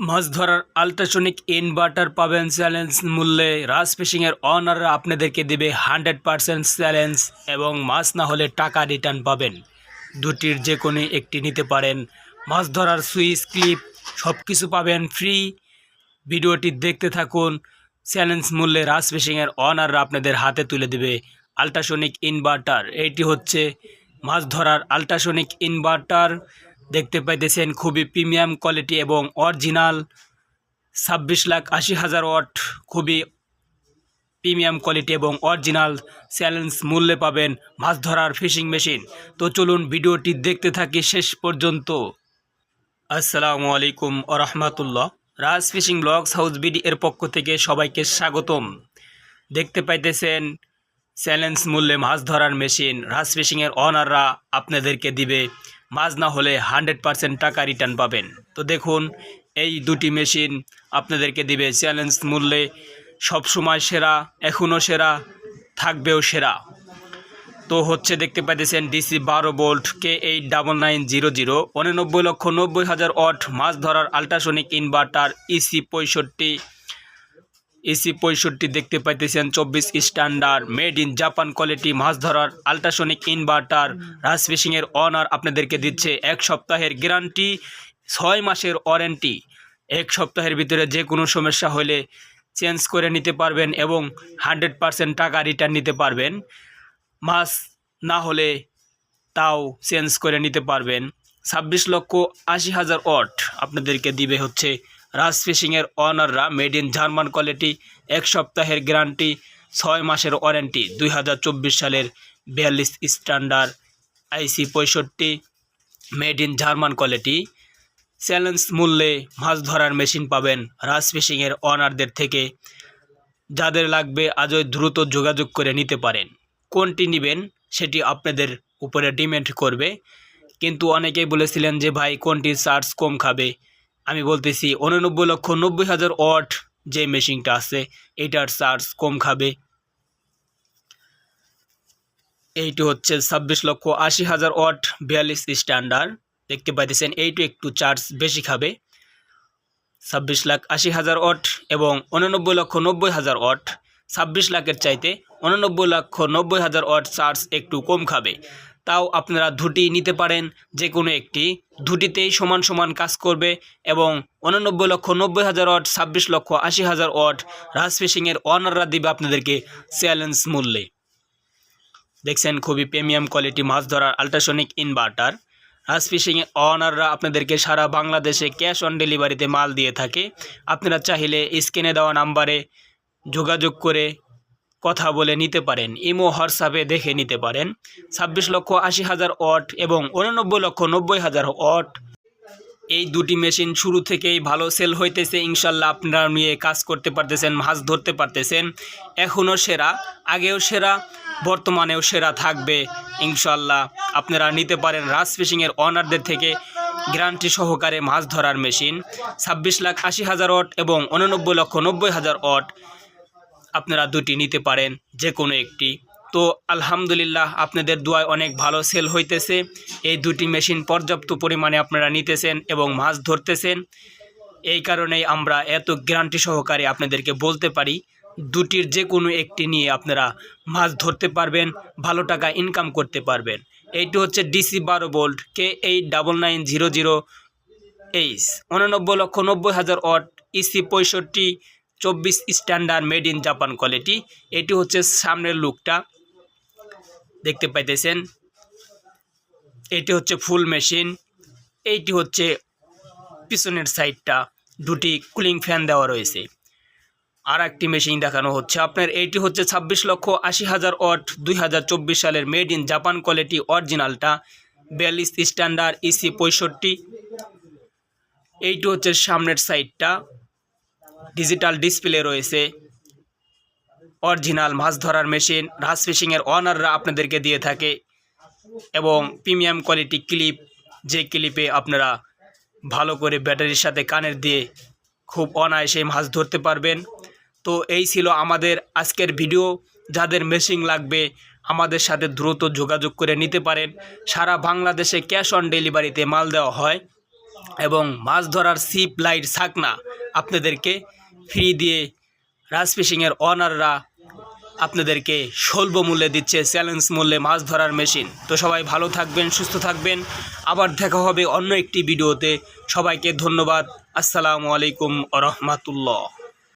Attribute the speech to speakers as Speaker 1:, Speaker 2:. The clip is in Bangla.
Speaker 1: মাছ ধরার আলট্রাসনিক ইনভার্টার পাবেন চ্যালেঞ্জ মূল্যে। রাস ফিশিংয়ের অনাররা আপনাদেরকে দেবে হান্ড্রেড পারসেন্ট চ্যালেঞ্জ এবং মাছ না হলে টাকা রিটার্ন পাবেন। দুটির যে কোনো একটি নিতে পারেন। মাছ ধরার সুইচ, ক্লিপ সব কিছু পাবেন ফ্রি। ভিডিওটি দেখতে থাকুন। চ্যালেঞ্জ মূল্যে রাস ফিশিংয়ের অনাররা আপনাদের হাতে তুলে দেবে আলট্রাসনিক ইনভার্টার। এইটি হচ্ছে মাছ ধরার আলট্রাসনিক ইনভার্টার। দেখতে পাইতেছেন খুবই প্রিমিয়াম কোয়ালিটি এবং অরিজিনাল ছাব্বিশ লাখ আশি হাজার ওয়াট, খুবই প্রিমিয়াম কোয়ালিটি এবং অরিজিনাল চ্যালেঞ্জ মূল্যে পাবেন মাছ ধরার ফিশিং মেশিন। তো চলুন ভিডিওটি দেখতে থাকি শেষ পর্যন্ত। আসসালামু আলাইকুম ও রহমতুল্লাহ Raj fishing blogs house BD এর পক্ষ থেকে সবাইকে স্বাগতম। দেখতে পাইতেছেন চ্যালেঞ্জ মূল্যে মাছ ধরার মেশিন, রাজ ফিশিংয়ের অনাররা আপনাদেরকে দিবে মাছ না হলে হান্ড্রেড পারসেন্ট টাকা রিটার্ন পাবেন। তো দেখুন, এই দুটি মেশিন আপনাদেরকে দিবে চ্যালেঞ্জ মূল্যে সবসময় সেরা, এখনও সেরা, থাকবেও সেরা। তো হচ্ছে দেখতে পাইতেছেন ডিসি বারো bolt K eight double nine zero zero উননব্বই লক্ষ নব্বই হাজার অট মাছ ধরার আল্ট্রাসনিক ইনভার্টার ইসি পঁয়ষট্টি ইসি পঁয়ষট্টি দেখতে পাইতেছেন, চব্বিশ standard, made in Japan quality, মাছ ধরার আল্ট্রাসনিক ইনভার্টার রাস ফিশিংয়ের অনার আপনাদেরকে দিচ্ছে এক সপ্তাহের গ্যারান্টি, ছয় মাসের ওয়ারেন্টি। এক সপ্তাহের ভিতরে যে কোনো সমস্যা হলে চেঞ্জ করে নিতে পারবেন এবং হান্ড্রেড পারসেন্ট টাকা রিটার্ন নিতে পারবেন। মাছ না হলে তাও চেঞ্জ করে নিতে পারবেন। ছাব্বিশ লক্ষ আশি হাজার অট আপনাদেরকে দিবে হচ্ছে রাজ ফিশিংয়ের অনাররা মেড ইন জার্মান কোয়ালিটি এক সপ্তাহের গ্যারান্টি ছয় মাসের ওয়ারেন্টি দুই হাজার চব্বিশ সালের বিয়াল্লিশ স্ট্যান্ডার্ড আইসি পঁয়ষট্টি made in German quality challenge মূল্যে মাছ ধরার মেশিন পাবেন রাজ ফিশিংয়ের অনারদের থেকে। যাদের লাগবে আজই দ্রুত যোগাযোগ করে নিতে পারেন। কোনটি নেবেন সেটি আপনাদের উপরে ডিমেন্ড করবে। কিন্তু অনেকেই বলেছিলেন যে ভাই কোনটি চার্জ কম খাবে? আমি বলতেছি, উননব্বই লক্ষ নব্বই হাজার ওয়াট যে মেশিনটা আছে, এটার চার্জ কম খাবে। এইটি হচ্ছে ছাব্বিশ লক্ষ আশি হাজার ওয়াট বিয়াল্লিশ স্ট্যান্ডার্ড। দেখতে পাইতেছেন, এইটু একটু চার্জ বেশি খাবে। ছাব্বিশ লাখ আশি হাজার ওয়াট এবং উননব্বই লক্ষ নব্বই হাজার ওয়াট। ছাব্বিশ লাখের চাইতে উননব্বই লক্ষ নব্বই হাজার ওয়াট চার্জ একটু কম খাবে। তাও আপনারা দুটি নিতে পারেন। যে কোনো একটি। দুটিতেই সমান সমান কাজ করবে এবং উননব্বই লক্ষ নব্বই হাজার ওয়াট, ছাব্বিশ লক্ষ আশি হাজার ওয়াট রাজ ফিশিংয়ের অনাররা দিবে আপনাদেরকে চ্যালেঞ্জ মূল্যে। দেখছেন, খুবই প্রিমিয়াম কোয়ালিটি মাছ ধরার আল্ট্রাসনিক ইনভার্টার। রাজ ফিশিং অনাররা আপনাদেরকে সারা বাংলাদেশে ক্যাশ অন ডেলিভারিতে মাল দিয়ে থাকে। আপনারা চাইলে স্ক্রিনে দেওয়া নাম্বারে যোগাযোগ করে কথা বলে নিতে পারেন। ইমো, হোয়াটসঅ্যাপে দেখে নিতে পারেন। ছাব্বিশ লক্ষ আশি হাজার ওয়াট এবং উননব্বই লক্ষ নব্বই হাজার ওয়াট। এই দুটি মেশিন শুরু থেকেই ভালো সেল হইতেছে। ইনশাল্লাহ আপনারা নিয়ে কাজ করতে পারতেছেন, মাছ ধরতে পারতেছেন। এখনও সেরা, আগেও সেরা, বর্তমানেও সেরা থাকবে। ইনশাল্লাহ আপনারা নিতে পারেন রাজ ফিশিংয়ের অনারদের থেকে গ্যারান্টি সহকারে মাছ ধরার মেশিন। ছাব্বিশ লাখ আশি হাজার ওয়াট এবং উননব্বই লক্ষ নব্বই হাজার ওয়াট। আপনারা দুটি নিতে পারেন যে কোনো একটি। তো আলহামদুলিল্লাহ আপনাদের দোয়ায় অনেক ভালো সেল হইতেছে। এই দুটি মেশিন পর্যাপ্ত পরিমাণে আপনারা নিতেছেন এবং মাছ ধরতেছেন। এই কারণেই আমরা এত গ্যারান্টি সহকারে আপনাদেরকে বলতে পারি, দুটির যে কোনো একটি নিয়ে আপনারা মাছ ধরতে পারবেন, ভালো টাকা ইনকাম করতে পারবেন। এইটি হচ্ছে ডিসি বারো volt K eight double nine zero zero H উননব্বই লক্ষ নব্বই হাজার ওয়াট ইসি পঁয়ষট্টি চব্বিশ standard made in Japan quality. এটি হচ্ছে সামনের লুকটা। দেখতে পাইতেছেন। এটি হচ্ছে ফুল মেশিন। এইটি হচ্ছে পিছনের সাইডটা। দুটি কুলিং ফ্যান দেওয়া রয়েছে। আর একটি মেশিন দেখানো হচ্ছে আপনার। এইটি হচ্ছে ছাব্বিশ লক্ষ আশি হাজার ওয়াট দুই সালের মেড ইন জাপান কোয়ালিটি অরিজিনালটা। বিয়াল্লিশ স্ট্যান্ডার্ড ইসি পঁয়ষট্টি। এইটি হচ্ছে সামনের সাইডটা। ডিজিটাল ডিসপ্লে রয়েছে। অরিজিনাল মাছ ধরার মেশিন রাস ফিশিংয়ের অনাররা আপনাদেরকে দিয়ে থাকে এবং প্রিমিয়াম কোয়ালিটি ক্লিপ, যে ক্লিপে আপনারা ভালো করে ব্যাটারির সাথে কানের দিয়ে খুব অনায়াসে মাছ ধরতে পারবেন। তো এই ছিল আমাদের আজকের ভিডিও। যাদের মেশিন লাগবে, আমাদের সাথে দ্রুত যোগাযোগ করে নিতে পারেন। সারা বাংলাদেশে ক্যাশ অন ডেলিভারিতে মাল দেওয়া হয় এবং মাছ ধরার সিপ, লাইট ছাকনা আপনাদেরকে ফ্রি দিয়ে রাজ ফিশিংয়ের অনাররা আপনাদেরকে স্বল্প মূল্যে দিচ্ছে চ্যালেঞ্জ মূল্যে মাছ ধরার মেশিন তো সবাই ভালো থাকবেন, সুস্থ থাকবেন। আবার দেখা হবে অন্য একটি ভিডিওতে সবাইকে ধন্যবাদ। আসসালামু আলাইকুম রহমাতুল্লাহ।